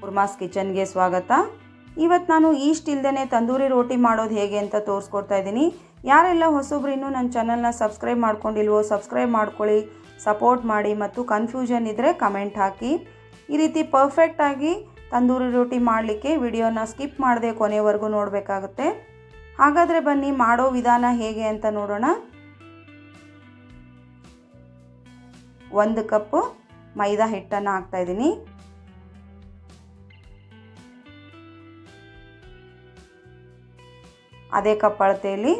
ಕುರ್ಮಾಸ್ ಕಿಚನ್ಗೆ ಸ್ವಾಗತ. ಇವತ್ತು ನಾನು ಈಸ್ಟ್ ಇಲ್ದೇ ತಂದೂರಿ ರೋಟಿ ಮಾಡೋದು ಹೇಗೆ ಅಂತ ತೋರಿಸ್ಕೊಡ್ತಾ ಇದ್ದೀನಿ. ಯಾರೆಲ್ಲ ಹೊಸಬ್ರು ಇನ್ನೂ ನನ್ನ ಚಾನಲ್ನ ಸಬ್ಸ್ಕ್ರೈಬ್ ಮಾಡ್ಕೊಂಡಿಲ್ವೋ ಸಬ್ಸ್ಕ್ರೈಬ್ ಮಾಡ್ಕೊಳ್ಳಿ, ಸಪೋರ್ಟ್ ಮಾಡಿ ಮತ್ತು ಕನ್ಫ್ಯೂಷನ್ ಇದ್ದರೆ ಕಮೆಂಟ್ ಹಾಕಿ. ಈ ರೀತಿ ಪರ್ಫೆಕ್ಟಾಗಿ ತಂದೂರಿ ರೋಟಿ ಮಾಡಲಿಕ್ಕೆ ವಿಡಿಯೋನ ಸ್ಕಿಪ್ ಮಾಡದೆ ಕೊನೆವರೆಗೂ ನೋಡಬೇಕಾಗುತ್ತೆ. ಹಾಗಾದರೆ ಬನ್ನಿ, ಮಾಡೋ ವಿಧಾನ ಹೇಗೆ ಅಂತ ನೋಡೋಣ. ಒಂದು ಕಪ್ಪು ಮೈದಾ ಹಿಟ್ಟನ್ನು ಹಾಕ್ತಾಯಿದ್ದೀನಿ ಅದೇ ಕಪ್ ಅಳತೆಯಲ್ಲಿ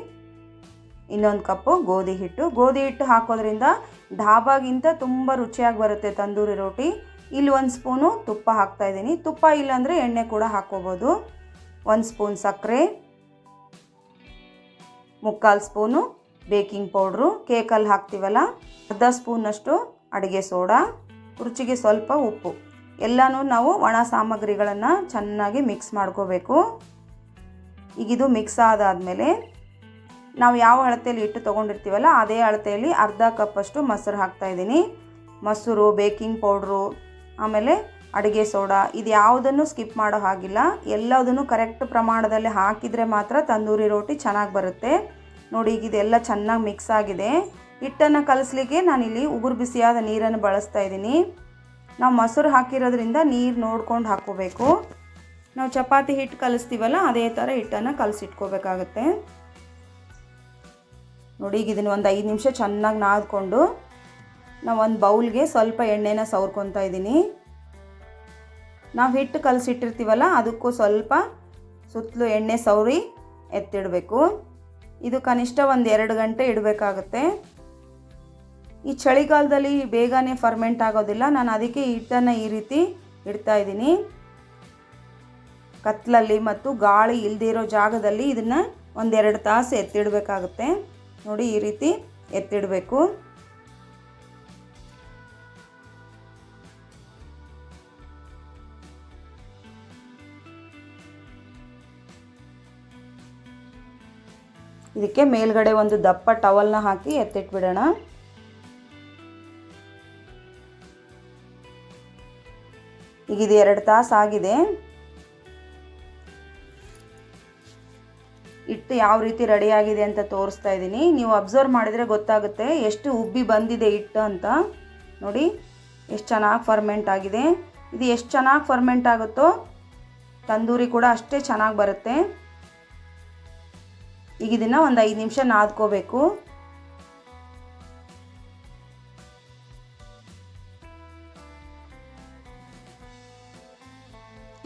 ಇನ್ನೊಂದು ಕಪ್ಪು ಗೋಧಿ ಹಿಟ್ಟು. ಗೋಧಿ ಹಿಟ್ಟು ಹಾಕೋದ್ರಿಂದ ಢಾಬಾಗಿಂತ ತುಂಬ ರುಚಿಯಾಗಿ ಬರುತ್ತೆ ತಂದೂರಿ ರೋಟಿ. ಇಲ್ಲಿ ಒಂದು ಸ್ಪೂನು ತುಪ್ಪ ಹಾಕ್ತಾಯಿದ್ದೀನಿ ತುಪ್ಪ ಇಲ್ಲಾಂದರೆ ಎಣ್ಣೆ ಕೂಡ ಹಾಕ್ಕೋಬೋದು. ಒಂದು ಸ್ಪೂನ್ ಸಕ್ಕರೆ. ಮುಕ್ಕಾಲು ಸ್ಪೂನು ಬೇಕಿಂಗ್ ಪೌಡ್ರು. ಕೇಕಲ್ಲಿ ಹಾಕ್ತೀವಲ್ಲ, ಅರ್ಧ ಸ್ಪೂನಷ್ಟು ಅಡುಗೆ ಸೋಡಾ, ರುಚಿಗೆ ಸ್ವಲ್ಪ ಉಪ್ಪು. ಎಲ್ಲನೂ ನಾವು ಒಣ ಸಾಮಗ್ರಿಗಳನ್ನು ಚೆನ್ನಾಗಿ ಮಿಕ್ಸ್ ಮಾಡ್ಕೋಬೇಕು. ಈಗ ಇದು ಮಿಕ್ಸ್ ಆದಾದಮೇಲೆ ನಾವು ಯಾವ ಅಳತೆಯಲ್ಲಿ ಹಿಟ್ಟು ತೊಗೊಂಡಿರ್ತೀವಲ್ಲ, ಅದೇ ಅಳತೆಯಲ್ಲಿ ಅರ್ಧ ಕಪ್ಪಷ್ಟು ಮೊಸರು ಹಾಕ್ತಾಯಿದ್ದೀನಿ ಮೊಸರು ಬೇಕಿಂಗ್ ಪೌಡ್ರು ಆಮೇಲೆ ಅಡುಗೆ ಸೋಡಾ ಇದು ಯಾವುದನ್ನು ಸ್ಕಿಪ್ ಮಾಡೋ ಹಾಗಿಲ್ಲ. ಎಲ್ಲದನ್ನು ಕರೆಕ್ಟ್ ಪ್ರಮಾಣದಲ್ಲಿ ಹಾಕಿದರೆ ಮಾತ್ರ ತಂದೂರಿ ರೋಟಿ ಚೆನ್ನಾಗಿ ಬರುತ್ತೆ. ನೋಡಿ, ಈಗ ಇದೆಲ್ಲ ಚೆನ್ನಾಗಿ ಮಿಕ್ಸ್ ಆಗಿದೆ. ಹಿಟ್ಟನ್ನು ಕಲಿಸ್ಲಿಕ್ಕೆ ನಾನಿಲ್ಲಿ ಉಗುರು ಬಿಸಿಯಾದ ನೀರನ್ನು ಬಳಸ್ತಾ ಇದ್ದೀನಿ. ನಾವು ಮೊಸರು ಹಾಕಿರೋದ್ರಿಂದ ನೀರು ನೋಡ್ಕೊಂಡು ಹಾಕ್ಕೋಬೇಕು ನಾವು ಚಪಾತಿ ಹಿಟ್ಟು ಕಲಿಸ್ತೀವಲ್ಲ, ಅದೇ ಥರ ಹಿಟ್ಟನ್ನು ಕಲಸಿಟ್ಕೋಬೇಕಾಗತ್ತೆ. ನೋಡಿ, ಈಗ ಇದನ್ನು ಒಂದು ಐದು ನಿಮಿಷ ಚೆನ್ನಾಗಿ ನಾದ್ಕೊಂಡು ನಾವು ಒಂದು ಬೌಲ್ಗೆ ಸ್ವಲ್ಪ ಎಣ್ಣೆನ ಸವರ್ಕೊತಾ ಇದ್ದೀನಿ. ನಾವು ಹಿಟ್ಟು ಕಲಸಿಟ್ಟಿರ್ತೀವಲ್ಲ, ಅದಕ್ಕೂ ಸ್ವಲ್ಪ ಸುತ್ತಲೂ ಎಣ್ಣೆ ಸವರಿ ಎತ್ತಿಡಬೇಕು. ಇದು ಕನಿಷ್ಠ ಒಂದು ಎರಡು ಗಂಟೆ ಇಡಬೇಕಾಗತ್ತೆ. ಈ ಚಳಿಗಾಲದಲ್ಲಿ ಬೇಗನೆ ಫರ್ಮೆಂಟ್ ಆಗೋದಿಲ್ಲ, ನಾನು ಅದಕ್ಕೆ ಹಿಟ್ಟನ್ನು ಈ ರೀತಿ ಇಡ್ತಾ ಕತ್ಲಲ್ಲಿ ಮತ್ತು ಗಾಳಿ ಇಲ್ದಿರೋ ಜಾಗದಲ್ಲಿ ಇದನ್ನು ಒಂದೆರಡು ತಾಸು ಎತ್ತಿಡಬೇಕಾಗುತ್ತೆ. ನೋಡಿ ಈ ರೀತಿ ಎತ್ತಿಡಬೇಕು. ಇದಕ್ಕೆ ಮೇಲ್ಗಡೆ ಒಂದು ದಪ್ಪ ಟವಲ್ನ ಹಾಕಿ ಎತ್ತಿಟ್ಬಿಡೋಣ. ಈಗ ಇದು ಎರಡು ತಾಸು ಆಗಿದೆ ಹಿಟ್ಟು ಯಾವ ರೀತಿ ರೆಡಿಯಾಗಿದೆ ಅಂತ ತೋರಿಸ್ತಾ ಇದ್ದೀನಿ. ನೀವು ಅಬ್ಸರ್ವ್ ಮಾಡಿದರೆ ಗೊತ್ತಾಗುತ್ತೆ ಎಷ್ಟು ಉಬ್ಬಿ ಬಂದಿದೆ ಹಿಟ್ಟು ಅಂತ. ನೋಡಿ, ಎಷ್ಟು ಚೆನ್ನಾಗಿ ಫರ್ಮೆಂಟ್ ಆಗಿದೆ. ಇದು ಎಷ್ಟು ಚೆನ್ನಾಗಿ ಫರ್ಮೆಂಟ್ ಆಗುತ್ತೋ ತಂದೂರಿ ಕೂಡ ಅಷ್ಟೇ ಚೆನ್ನಾಗಿ ಬರುತ್ತೆ. ಈಗ ಇದನ್ನು ಒಂದು ಐದು ನಿಮಿಷ ನಾದ್ಕೋಬೇಕು.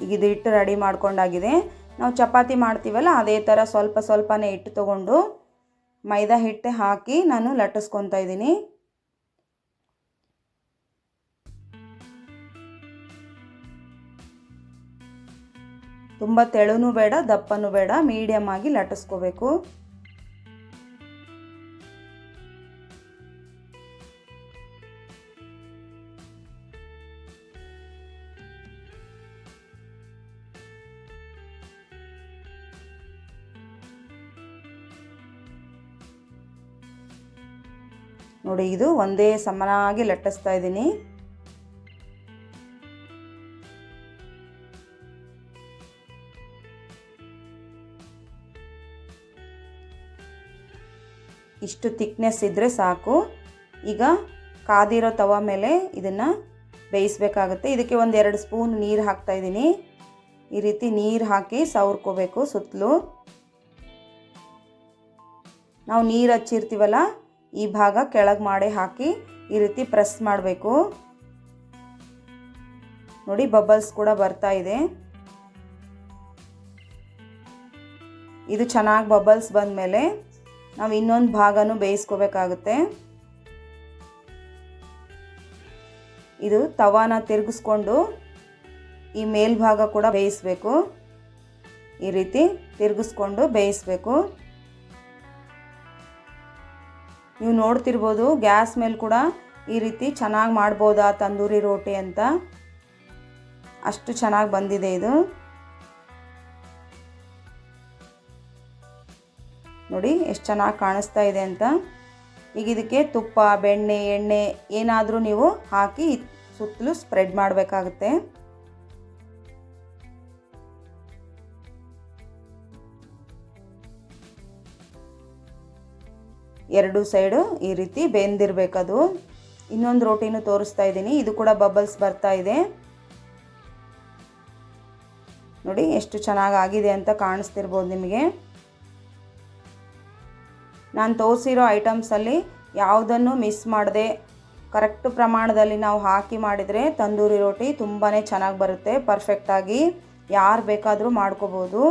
ಈಗ ಇದು ಹಿಟ್ಟು ರೆಡಿ ಮಾಡ್ಕೊಂಡಾಗಿದೆ. ನಾವು ಚಪಾತಿ ಮಾಡ್ತೀವಲ್ಲ, ಅದೇ ಥರ ಸ್ವಲ್ಪ ಸ್ವಲ್ಪನೇ ಹಿಟ್ಟು ತೊಗೊಂಡು ಮೈದಾ ಹಿಟ್ಟೆ ಹಾಕಿ ನಾನು ಲಟ್ಟಿಸ್ಕೊತಾ ಇದ್ದೀನಿ. ತುಂಬ ತೆಳುನೂ ಬೇಡ, ದಪ್ಪನೂ ಬೇಡ ಮೀಡಿಯಮ್ ಆಗಿ ಲಟ್ಟಿಸ್ಕೋಬೇಕು. ನೋಡಿ, ಇದು ಒಂದೇ ಸಮನಾಗಿ ಲಟ್ಟಿಸ್ತಾ ಇದ್ದೀನಿ. ಇಷ್ಟು ತಿಕ್ನೆಸ್ ಇದ್ದರೆ ಸಾಕು. ಈಗ ಕಾದಿರೋ ತವ ಮೇಲೆ ಇದನ್ನು ಬೇಯಿಸ್ಬೇಕಾಗುತ್ತೆ. ಇದಕ್ಕೆ ಒಂದು ಎರಡು ಸ್ಪೂನ್ ನೀರು ಹಾಕ್ತಾಯಿದ್ದೀನಿ ಈ ರೀತಿ ನೀರು ಹಾಕಿ ಸವರ್ಕೋಬೇಕು ಸುತ್ತಲೂ. ನಾವು ನೀರು ಹಚ್ಚಿರ್ತೀವಲ್ಲ ಈ ಭಾಗ ಕೆಳಗೆ ಮಾಡಿ ಹಾಕಿ ಈ ರೀತಿ ಪ್ರೆಸ್ ಮಾಡಬೇಕು. ನೋಡಿ, ಬಬಲ್ಸ್ ಕೂಡ ಬರ್ತಾ ಇದೆ. ಇದು ಚೆನ್ನಾಗಿ ಬಬಲ್ಸ್ ಬಂದಮೇಲೆ ನಾವು ಇನ್ನೊಂದು ಭಾಗನೂ ಬೇಯಿಸ್ಕೋಬೇಕಾಗುತ್ತೆ. ಇದು ತವಾನ ತಿರುಗಿಸ್ಕೊಂಡು ಈ ಮೇಲ್ಭಾಗ ಕೂಡ ಬೇಯಿಸ್ಬೇಕು. ಈ ರೀತಿ ತಿರುಗಿಸ್ಕೊಂಡು ಬೇಯಿಸ್ಬೇಕು. ನೀವು ನೋಡ್ತಿರ್ಬೋದು ಗ್ಯಾಸ್ ಮೇಲೆ ಕೂಡ ಈ ರೀತಿ ಚೆನ್ನಾಗಿ ಮಾಡ್ಬೋದಾ ತಂದೂರಿ ರೋಟಿ ಅಂತ. ಅಷ್ಟು ಚೆನ್ನಾಗಿ ಬಂದಿದೆ ಇದು. ನೋಡಿ ಎಷ್ಟು ಚೆನ್ನಾಗಿ ಕಾಣಿಸ್ತಾ ಇದೆ ಅಂತ. ಈಗ ಇದಕ್ಕೆ ತುಪ್ಪ, ಬೆಣ್ಣೆ, ಎಣ್ಣೆ ಏನಾದರೂ ನೀವು ಹಾಕಿ ಸುತ್ತಲೂ ಸ್ಪ್ರೆಡ್ ಮಾಡಬೇಕಾಗುತ್ತೆ. ಎರಡು ಸೈಡು ಈ ರೀತಿ ಬೆಂದಿರಬೇಕದು. ಇನ್ನೊಂದು ರೋಟಿನೂ ತೋರಿಸ್ತಾ ಇದ್ದೀನಿ. ಇದು ಕೂಡ ಬಬಲ್ಸ್ ಬರ್ತಾ ಇದೆ. ನೋಡಿ, ಎಷ್ಟು ಚೆನ್ನಾಗಿ ಆಗಿದೆ ಅಂತ ಕಾಣಿಸ್ತಿರ್ಬೋದು ನಿಮಗೆ. ನಾನು ತೋರಿಸಿರೋ ಐಟಮ್ಸಲ್ಲಿ ಯಾವುದನ್ನು ಮಿಸ್ ಮಾಡದೆ ಕರೆಕ್ಟ್ ಪ್ರಮಾಣದಲ್ಲಿ ನಾವು ಹಾಕಿ ಮಾಡಿದರೆ ತಂದೂರಿ ರೋಟಿ ತುಂಬಾ ಚೆನ್ನಾಗಿ ಬರುತ್ತೆ ಪರ್ಫೆಕ್ಟಾಗಿ ಯಾರು ಬೇಕಾದರೂ ಮಾಡ್ಕೋಬೋದು.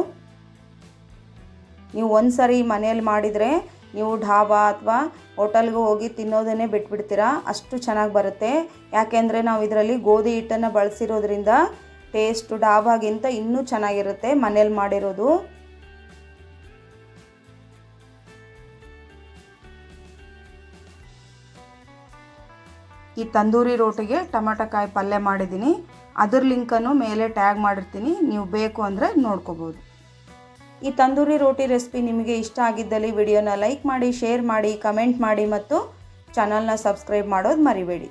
ನೀವು ಒಂದು ಸರಿ ಮನೆಯಲ್ಲಿ ಮಾಡಿದರೆ ನೀವು ಢಾಬಾ ಅಥವಾ ಹೋಟೆಲ್ಗೆ ಹೋಗಿ ತಿನ್ನೋದನ್ನೇ ಬಿಟ್ಬಿಡ್ತೀರಾ? ಅಷ್ಟು ಚೆನ್ನಾಗಿ ಬರುತ್ತೆ. ಯಾಕೆಂದರೆ ನಾವು ಇದರಲ್ಲಿ ಗೋಧಿ ಹಿಟ್ಟನ್ನು ಬಳಸಿರೋದ್ರಿಂದ ಟೇಸ್ಟು ಡಾಬಾಗಿಂತ ಇನ್ನೂ ಚೆನ್ನಾಗಿರುತ್ತೆ ಮನೇಲಿ ಮಾಡಿರೋದು. ಈ ತಂದೂರಿ ರೋಟಿಗೆ ಟೊಮೆಟೊಕಾಯಿ ಪಲ್ಯ ಮಾಡಿದ್ದೀನಿ. ಅದ್ರ ಲಿಂಕನ್ನು ಮೇಲೆ ಟ್ಯಾಗ್ ಮಾಡಿರ್ತೀನಿ. ನೀವು ಬೇಕು ಅಂದರೆ ನೋಡ್ಕೋಬೋದು. ಈ ತಂದೂರಿ ರೋಟಿ ರೆಸಿಪಿ ನಿಮಗೆ ಇಷ್ಟ ಆಗಿದ್ದಲ್ಲಿ ವಿಡಿಯೋನ ಲೈಕ್ ಮಾಡಿ, ಶೇರ್ ಮಾಡಿ, ಕಮೆಂಟ್ ಮಾಡಿ ಮತ್ತು ಚಾನಲ್ನ ಸಬ್ಸ್ಕ್ರೈಬ್ ಮಾಡೋದು ಮರಿಬೇಡಿ.